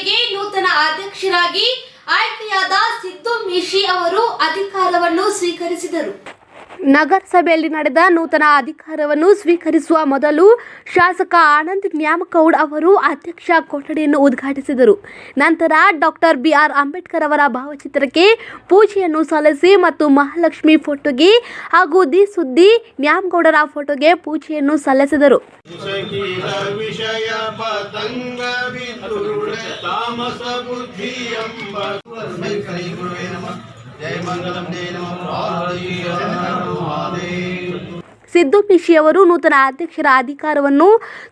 ಸಭೆಗೆ ನೂತನ ಅಧ್ಯಕ್ಷರಾಗಿ ಆಯ್ಕೆಯಾದ ಸಿದ್ದು ಮಿಶಿ ಅವರು ಅಧಿಕಾರವನ್ನು ಸ್ವೀಕರಿಸಿದರು. ನಗರಸಭೆಯಲ್ಲಿ ನಡೆದ ನೂತನ ಅಧಿಕಾರವನ್ನು ಸ್ವೀಕರಿಸುವ ಮೊದಲು ಶಾಸಕ ಆನಂದ್ ನ್ಯಾಮಗೌಡ್ ಅವರು ಅಧ್ಯಕ್ಷ ಕೊಠಡಿಯನ್ನು ಉದ್ಘಾಟಿಸಿದರು. ನಂತರ ಡಾಕ್ಟರ್ ಬಿಆರ್ ಅಂಬೇಡ್ಕರ್ ಅವರ ಭಾವಚಿತ್ರಕ್ಕೆ ಪೂಜೆಯನ್ನು ಸಲ್ಲಿಸಿ ಮತ್ತು ಮಹಾಲಕ್ಷ್ಮಿ ಫೋಟೋಗೆ ಹಾಗೂ ದಿ ಸುದ್ದಿ ನ್ಯಾಮಗೌಡರ ಫೋಟೋಗೆ ಪೂಜೆಯನ್ನು ಸಲ್ಲಿಸಿದರು. जय मंगलम जय नमः पार्वती ಸಿದ್ದು ಪಿಶಿ ಅವರು ನೂತನ ಅಧ್ಯಕ್ಷರ ಅಧಿಕಾರವನ್ನು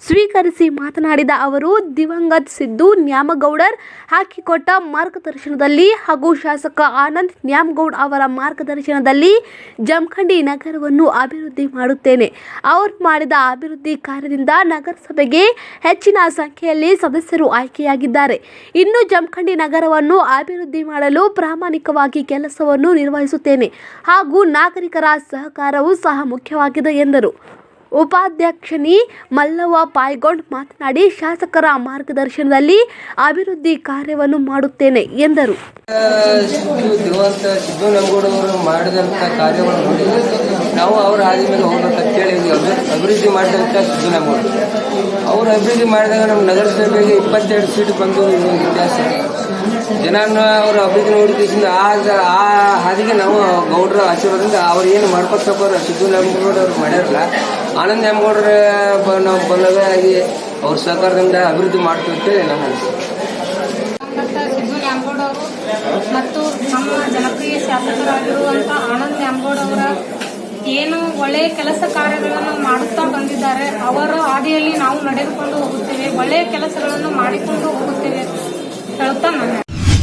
ಸ್ವೀಕರಿಸಿ ಮಾತನಾಡಿದ ಅವರು, ದಿವಂಗತ್ ಸಿದ್ದು ನ್ಯಾಮಗೌಡರ್ ಹಾಕಿಕೊಟ್ಟ ಮಾರ್ಗದರ್ಶನದಲ್ಲಿ ಹಾಗೂ ಶಾಸಕ ಆನಂದ್ ನ್ಯಾಮಗೌಡ್ ಅವರ ಮಾರ್ಗದರ್ಶನದಲ್ಲಿ ಜಮಖಂಡಿ ನಗರವನ್ನು ಅಭಿವೃದ್ಧಿ ಮಾಡುತ್ತೇನೆ. ಅವರು ಮಾಡಿದ ಅಭಿವೃದ್ಧಿ ಕಾರ್ಯದಿಂದ ನಗರಸಭೆಗೆ ಹೆಚ್ಚಿನ ಸಂಖ್ಯೆಯಲ್ಲಿ ಸದಸ್ಯರು ಆಯ್ಕೆಯಾಗಿದ್ದಾರೆ. ಇನ್ನು ಜಮಖಂಡಿ ನಗರವನ್ನು ಅಭಿವೃದ್ಧಿ ಮಾಡಲು ಪ್ರಾಮಾಣಿಕವಾಗಿ ಕೆಲಸವನ್ನು ನಿರ್ವಹಿಸುತ್ತೇನೆ ಹಾಗೂ ನಾಗರಿಕರ ಸಹಕಾರವೂ ಸಹ ಮುಖ್ಯವಾಗಿದೆ. ಎಂದರು. ಉಪಾಧ್ಯಕ್ಷನಿ ಮಲ್ಲವ್ವ ಪಾಯ್ಗೊಂಡ್ ಮಾತನಾಡಿ, ಶಾಸಕರ ಮಾರ್ಗದರ್ಶನದಲ್ಲಿ ಅಭಿವೃದ್ಧಿ ಕಾರ್ಯವನ್ನು ಮಾಡುತ್ತೇನೆ ಎಂದರು. ಸಿದ್ದು ದಿವಂತ ಸಿದ್ದು ನಮಗೂಡವರು ಮಾಡಿದಂಥ ಕಾರ್ಯವನ್ನು ನೋಡಿ ನಾವು ಅವರ ಹಾದಿ ಅಂತ ಹೇಳಿ ಅಭಿವೃದ್ಧಿ ಮಾಡಿದಂಥ ಸಿದ್ದು ನಮಗೂಡ ಅವರು ಅಭಿವೃದ್ಧಿ ಮಾಡಿದಾಗ ನಮ್ಮ ನಗರಸಭೆಗೆ ಇಪ್ಪತ್ತೆರಡು ಸೀಟ್ ಬಂದು ಇತಿಹಾಸ ಜನಾನ ಅವರು ಅಭಿವೃದ್ಧಿ ನೋಡಿದ ಆ ಹಾದಿಗೆ ನಾವು ಗೌಡ್ರ ಆಶೀರ್ವಾದದಿಂದ ಅವ್ರು ಏನು ಮಾಡ್ಕೊತ ಬರೋ ಸಿದ್ದು ನಮಗೂಡ ಅವ್ರು ಮಾಡ್ಯಾರಲ್ಲ, ಆನಂದ್ ನಮಗೌಡರ ಬ, ನಾವು ಬಲವಾಗಿ ಅವ್ರ ಸಹಕಾರದಿಂದ ಅಭಿವೃದ್ಧಿ ಮಾಡ್ತೀವಿ ನಮ್ಮ ಅವರು ಮತ್ತು ನಮ್ಮ ಜನಪ್ರಿಯ ಶಾಸಕರಾಗಿರುವಂಥ ಆನಂದ್ ನ್ಯಾಮಗೌಡ ಅವರ ಏನು ಒಳ್ಳೆಯ ಕೆಲಸ ಕಾರ್ಯಗಳನ್ನು ಮಾಡುತ್ತಾ ಬಂದಿದ್ದಾರೆ, ಅವರ ಹಾದಿಯಲ್ಲಿ ನಾವು ನಡೆದುಕೊಂಡು ಹೋಗುತ್ತೇವೆ ಒಳ್ಳೆಯ ಕೆಲಸಗಳನ್ನು ಮಾಡಿಕೊಂಡು ಹೋಗುತ್ತೇವೆ ಹೇಳುತ್ತಾ ನಾನು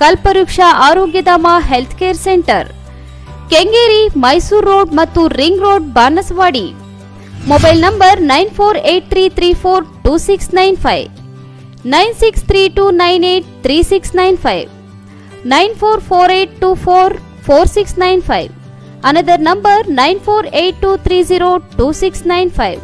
Kalpavriksha Arogyadhama health care centre. Kengeri, Mysuru road ಮತ್ತು ring road, Banasavadi. Mobile number nine four eight three three four two six nine five. Nine six three two nine eight three six nine five. Nine four four eight two four four six nine five. Another number nine four eight two three zero two six nine five.